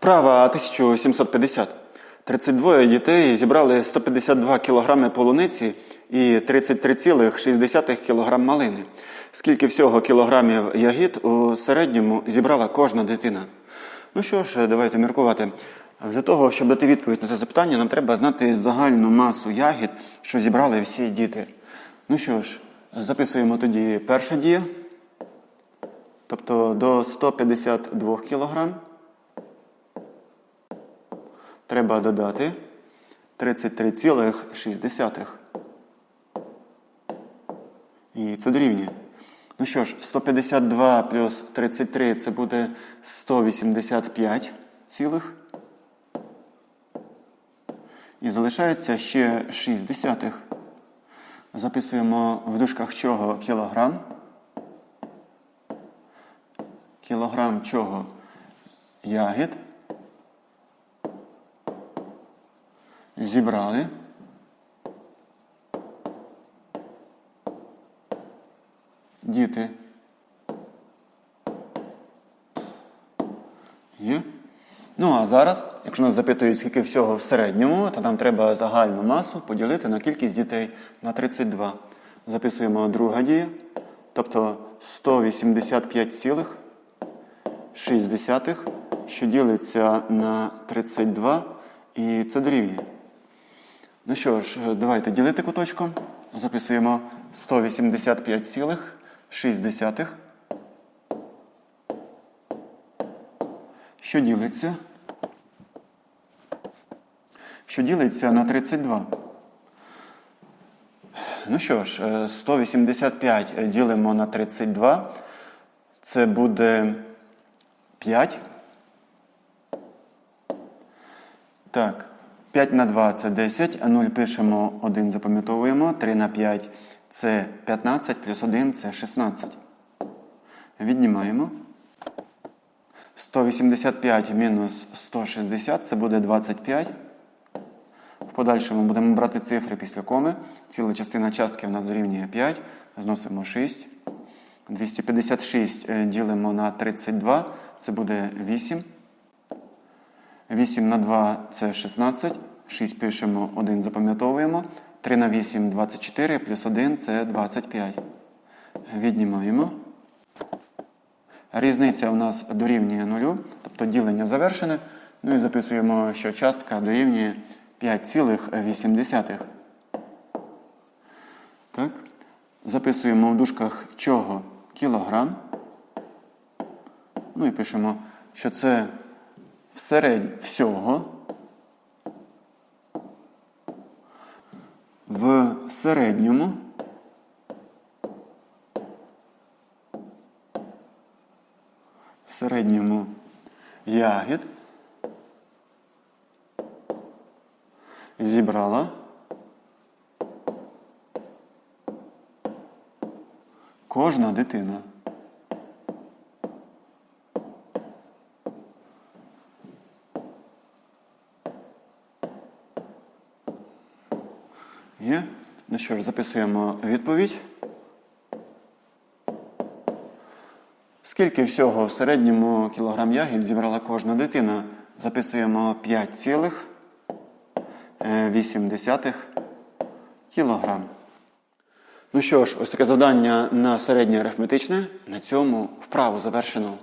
Вправа 1750. 32 дітей зібрали 152 кг полуниці і 33,6 кг малини. Скільки всього кілограмів ягід у середньому зібрала кожна дитина? Ну що ж, давайте міркувати. Для того, щоб дати відповідь на це запитання, нам треба знати загальну масу ягід, що зібрали всі діти. Ну що ж, записуємо тоді перша дія. Тобто до 152 кг треба додати 33,6. І це дорівнює. Ну що ж, 152 плюс 33 це буде 185 цілих. І залишається ще 6 десятих. Записуємо в дужках чого кілограм. Кілограм чого ягід. Зібрали. Діти. Є. Ну а зараз, якщо нас запитують, скільки всього в середньому, то нам треба загальну масу поділити на кількість дітей на 32. Записуємо друга дія. Тобто 185,6, що ділиться на 32, і це дорівнює. Ну що ж, давайте ділити куточком. Записуємо 185,6. Що ділиться? Що ділиться на 32. Ну що ж, е, 185 ділимо на 32. Це буде 5. Так, 5 на 2 це 10, 0 пишемо, 1 запам'ятовуємо. 3 на 5 це 15, плюс 1 це 16. Віднімаємо. 185 мінус 160 це буде 25. В подальшому будемо брати цифри після коми. Ціла частина частки в нас дорівнює 5. Зносимо 6. 256 е, ділимо на 32. Це буде 8. 8 на 2 це 16. 6 пишемо, 1 запам'ятовуємо. 3 на 8 24, плюс 1 це 25. Віднімаємо. Різниця у нас дорівнює 0, тобто ділення завершене. Ну і записуємо, що частка дорівнює 5,8. Так. Записуємо в дужках чого кілограм. Ну і пишемо, що це всеред всього в середньому в середньому ягід зібрала кожна дитина. Є? Ну що ж, записуємо відповідь. Скільки всього в середньому кілограм ягід зібрала кожна дитина? Записуємо 5,8 кілограм. Ну що ж, ось таке завдання на середнє арифметичне. На цьому вправу завершено.